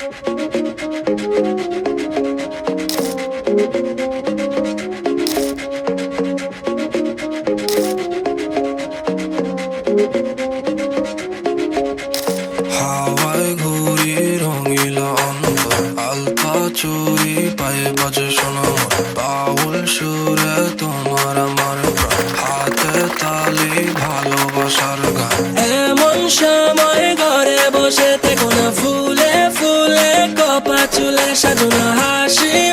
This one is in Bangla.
হাওয়ায় চুরি পায়ে বাজে শোনো বাউল সুরে তোমার আমার। হাতে তালি ভালোবাসার গান। সময় ঘরে বসে থেকো না ফুলে ফুলে কপা চুলে সাজানো হাসি।